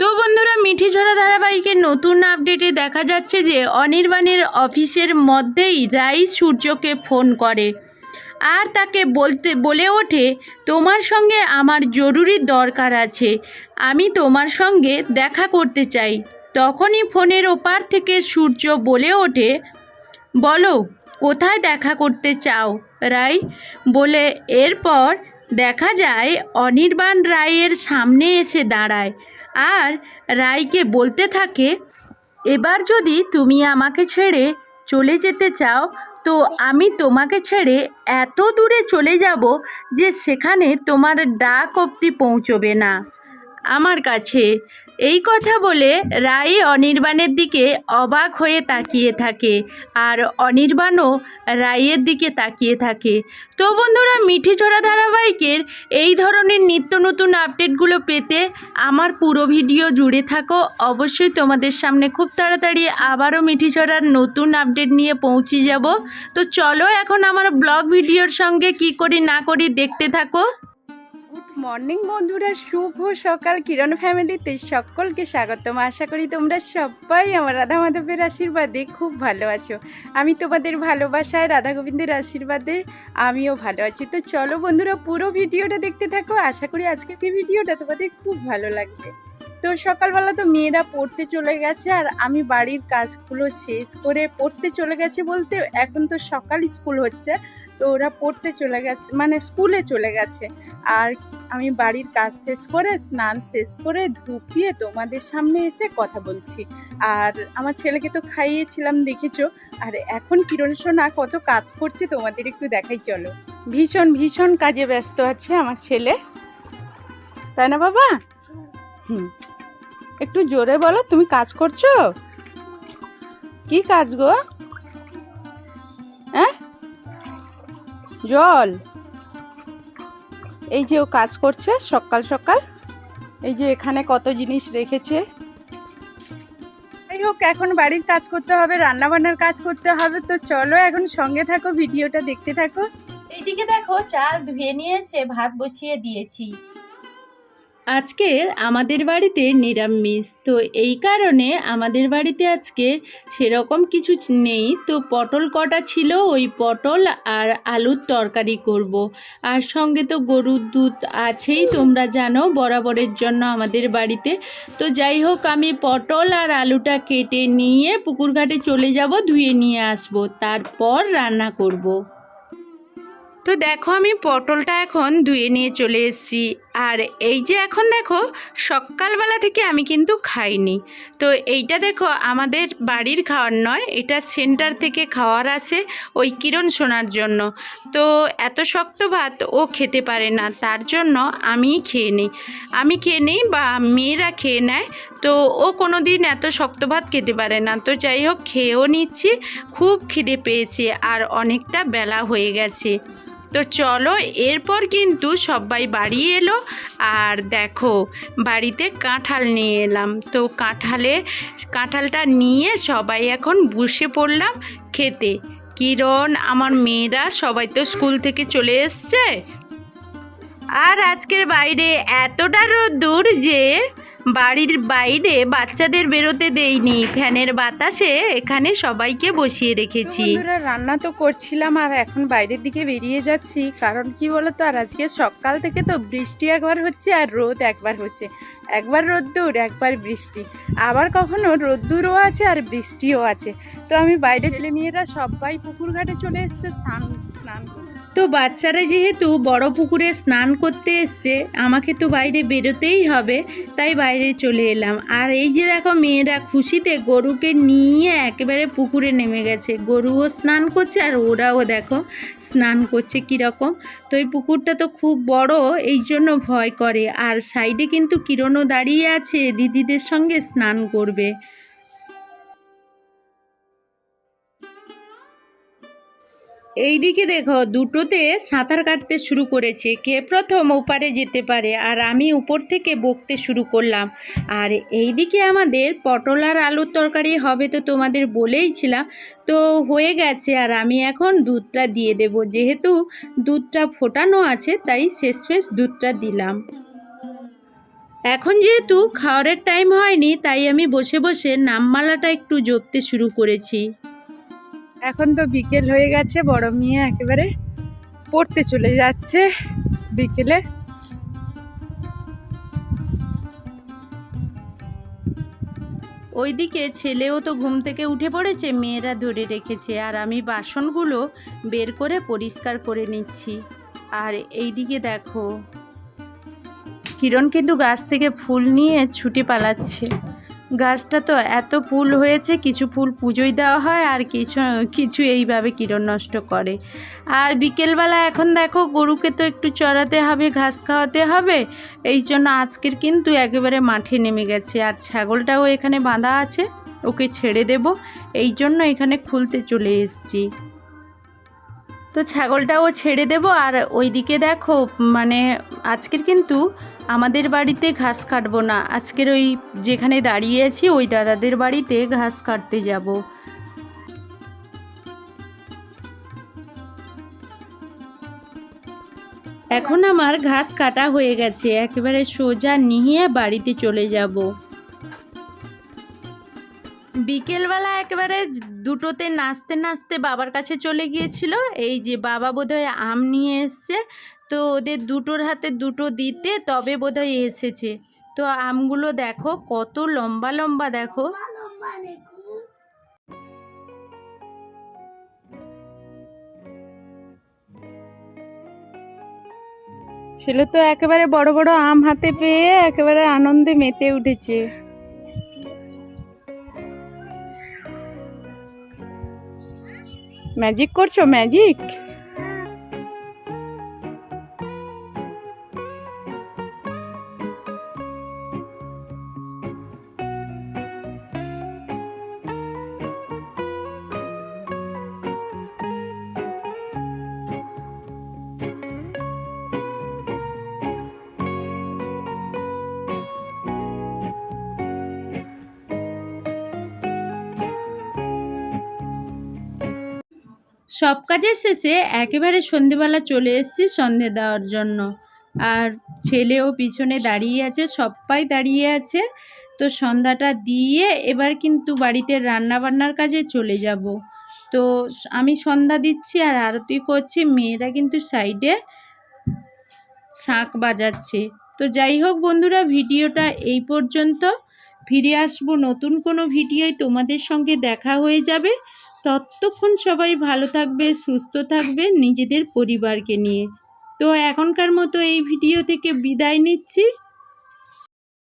তো বন্ধুরা মিঠি ঝরা ধারাবাহিকের নতুন আপডেটে দেখা যাচ্ছে যে অনির্বাণের অফিসের মধ্যেই রাই সূর্যকে ফোন করে। আর তাকে বলতে, বলে ওঠে, তোমার সঙ্গে আমার জরুরি দরকার আছে। আমি তোমার সঙ্গে দেখা করতে চাই। তখনই ফোনের ওপার থেকে সূর্য বলে ওঠে, বলো, কোথায় দেখা করতে চাও? রাই বলে, এরপর দেখা যায় অনির্বাণ রায়ের সামনে এসে দাঁড়ায়। আর রায়কে বলতে থাকে, এবার যদি তুমি আমাকে ছেড়ে চলে যেতে চাও, তো আমি তোমাকে ছেড়ে এত দূরে চলে যাব যে সেখানে তোমার ডাক অবধি পৌঁছবে না। আমার কাছে। এই কথা বলে রাই অনির্বাণের দিকে অবাক হয়ে তাকিয়ে থাকে আর অনির্বাণও রায়ের দিকে তাকিয়ে থাকে। তো বন্ধুরা, মিঠি ছড়া ধারাবাহিকের এই ধরনের নিত্য নতুন আপডেটগুলো পেতে আমার পুরো ভিডিও জুড়ে থাকো। অবশ্যই তোমাদের সামনে খুব তাড়াতাড়ি আবারও মিঠি ছড়ার নতুন আপডেট নিয়ে পৌঁছে যাব। তো চলো এখন আমার ব্লগ ভিডিওর সঙ্গে কি করি না করি দেখতে থাকো। মর্নিং বন্ধুরা, শুভ সকাল। কিরণ ফ্যামিলিতে সকলকে স্বাগতম। আশা করি তোমরা সবাই আমার রাধা মাধবের আশীর্বাদে খুব ভালো আছো। আমি তোমাদের ভালোবাসায় রাধা গোবিন্দের আশীর্বাদে আমিও ভালো আছি। তো চলো বন্ধুরা, পুরো ভিডিওটা দেখতে থাকো। আশা করি আজকে ভিডিওটা তোমাদের খুব ভালো লাগবে। তো সকালবেলা তো মেয়েরা পড়তে চলে গেছে আর আমি বাড়ির কাজগুলো শেষ করে পড়তে চলে গেছে বলতে এখন তো সকাল স্কুল হচ্ছে। তো ওরা পড়তে চলে গেছে মানে স্কুলে চলে গেছে। আর আমি বাড়ির কাজ শেষ করে, স্নান শেষ করে ধূপ দিয়ে তোমাদের সামনে এসে কথা বলছি। আর আমার ছেলেকে তো খাইয়েছিলাম, দেখেছ? আর এখন কিরণ সোনা কত কাজ করছে তোমাদের একটু দেখাই, চলো। ভীষণ ভীষণ কাজে ব্যস্ত আছে আমার ছেলে। তাই না, বাবা? হুম। একটু জোরে বলো, তুমি কাজ করছ? কি কাজ গো? জল। এই যে ও কাজ করছে সকাল সকাল। এই যে এখানে কত জিনিস রেখেছে। যাই হোক এখন বাড়ির কাজ করতে হবে রান্না বান্নার কাজ করতে হবে তো চলো এখন সঙ্গে থাকো ভিডিওটা দেখতে থাকো। এইদিকে দেখো চাল ধুয়ে নিয়েছে ভাত বসিয়ে দিয়েছি। আজকে আমাদের বাড়িতে নিরামিষ তো এই কারণে আমাদের বাড়িতে আজকে সেরকম কিছু নেই তো পটল কটা ছিল, ওই পটল আর আলুর তরকারি করব। আর সঙ্গে তো গরুর দুধ আছেই, তোমরা জানো, বরাবরের জন্য আমাদের বাড়িতে তো যাই হোক, আমি পটল আর আলুটা কেটে নিয়ে পুকুর ঘাটে চলে যাব, ধুয়ে নিয়ে আসব তারপর রান্না করব। তো দেখো আমি পটলটা এখন ধুয়ে নিয়ে চলে এসেছি। আর এই যে এখন দেখো, সকালবেলা থেকে আমি কিন্তু খাইনি। তো এইটা দেখো, আমাদের বাড়ির খাওয়ার নয়, এটা সেন্টার থেকে খাওয়ার আছে ওই কিরণ শোনার জন্য। তো এত শক্ত ভাত ও খেতে পারে না, তার জন্য আমিই খেয়ে নিই। আমি খেয়ে নিই বা মেয়েরা খেয়ে নেয়, তো ও কোনো দিন এত শক্ত ভাত খেতে পারে না। তো যাই হোক, খেয়েও নিচ্ছি, খুব খিদে পেয়েছে আর অনেকটা বেলা হয়ে গেছে। তো চলো, এরপর কিন্তু সবাই বাড়ি এলো। আর দেখো, বাড়িতে কাঁঠাল নিয়ে এলাম। তো কাঁঠালে, কাঁঠালটা নিয়ে সবাই এখন বসে পড়লাম খেতে। কিরণ, আমার মেয়েরা সবাই তো স্কুল থেকে চলে এসছে। আর আজকের বাইরে এতটা রোদ্দুর যে বাড়ির বাইরে বাচ্চাদের বেরোতে দেইনি। ফ্যানের বাতাসে এখানে সবাইকে বসিয়ে রেখেছি। রান্না তো করছিলাম আর এখন বাইরের দিকে বেরিয়ে যাচ্ছি। কারণ কি বলতো, আর আজকে সকাল থেকে তো বৃষ্টি একবার হচ্ছে আর রোদ একবার হচ্ছে। একবার রোদ্দুর, একবার বৃষ্টি। আবার কখনো রোদ্দুরও আছে আর বৃষ্টিও আছে। তো আমি বাইরে ছেলে মেয়েরা সবাই পুকুর ঘাটে চলে এসছে, স্নান স্নান। তো বাচ্চারা যেহেতু বড় পুকুরে স্নান করতে এসছে, আমাকে তো বাইরে বেরোতেই হবে, তাই বাইরে চলে এলাম। আর এই যে দেখো মেয়েরা খুশিতে গরুকে নিয়ে একেবারে পুকুরে নেমে গেছে। গরুও স্নান করছে আর ওরাও দেখো স্নান করছে কীরকম। তো এই পুকুরটা তো খুব বড়, এই জন্য ভয় করে। আর সাইডে কিন্তু কিরণও দাঁড়িয়ে আছে, দিদিদের সঙ্গে স্নান করবে। এইদিকে দেখো, দুটোতে সাঁতার কাটতে শুরু করেছে। কে প্রথম ওপারে যেতে পারে, আর আমি উপর থেকে বকতে শুরু করলাম। আর এই দিকে আমাদের পটল আর আলুর তরকারি হবে তো তোমাদের বলেইছিলাম, তো হয়ে গেছে। আর আমি এখন দুধটা দিয়ে দেব। যেহেতু দুধটা ফোটানো আছে, তাই শেষ শেষমেশ দুধটা দিলাম। এখন যেহেতু খাওয়ারের টাইম হয়নি, তাই আমি বসে বসে নামমালাটা একটু জপতে শুরু করেছি। এখন তো বিকেল হয়ে গেছে, বড় মেয়ে একেবারে পড়তে চলে যাচ্ছে বিকেলে। ওইদিকে ছেলেও তো ঘুম থেকে উঠে পড়েছে, মেয়েরা ধরে রেখেছে, আর আমি বাসনগুলো বের করে পরিষ্কার করে নিচ্ছি। আর এইদিকে দেখো, কিরণ কিন্তু গাছ থেকে ফুল নিয়ে ছুটে পালাচ্ছে। গাছটা তো এত ফুল হয়েছে, কিছু ফুল পুজোয় দেওয়া হয় আর কিছু কিছু এইভাবে কিরণ নষ্ট করে। আর বিকেলবেলা এখন দেখো গরুকে তো একটু চড়াতে হবে, ঘাস খাওয়াতে হবে, এই জন্য আজকের কিন্তু একেবারে মাঠে নেমে গেছে। আর ছাগলটাও এখানে বাঁধা আছে, ওকে ছেড়ে দেব, এই জন্য এখানে খুলতে চলে এসেছি। তো ছাগলটাও ছেড়ে দেব, আর ওইদিকে দেখো মানে আজকের কিন্তু আমাদের বাড়িতে ঘাস কাটবো না। আজকের ওই যেখানে দাঁড়িয়ে আছি, ওই দাদাদের বাড়িতে ঘাস কাটতে যাব। এখন আমার ঘাস কাটা হয়ে গেছে। একেবারে সোজা নিয়ে বাড়িতে চলে যাব। বিকেলবেলা একেবারে দুটোতে নাচতে নাচতে বাবার কাছে চলে গিয়েছিল। এই যে বাবা বোধহয় আম নিয়ে এসছে তো ওদের দুটোর হাতে দুটো দিতে তবে বোধহয় এসেছে। তো আমগুলো দেখো, কত লম্বা লম্বা দেখো। ছেলে তো একেবারে বড় বড় আম হাতে পেয়ে একেবারে আনন্দে মেতে উঠেছে। ম্যাজিক করছ? ম্যাজিক? সব কাজের শেষে একেবারে সন্ধেবেলা চলে এসেছি সন্ধে দেওয়ার জন্য। আর ছেলেও পিছনে দাঁড়িয়ে আছে সবাই দাঁড়িয়ে আছে। তো সন্ধ্যাটা দিয়ে এবার কিন্তু বাড়িতে রান্না বান্নার কাজে চলে যাব। তো আমি সন্ধ্যা দিচ্ছি আর আরতি করছি, মেয়েরা কিন্তু সাইডে শাঁখ বাজাচ্ছে। তো যাই হোক বন্ধুরা, ভিডিওটা এই পর্যন্ত। ফিরে আসব নতুন কোনো ভিডিওয়, তোমাদের সঙ্গে দেখা হয়ে যাবে। ততক্ষণ সবাই ভালো থাকবে, সুস্থ থাকবে নিজেদের পরিবারকে নিয়ে। তো এখনকার মতো এই ভিডিও থেকে বিদায় নিচ্ছি।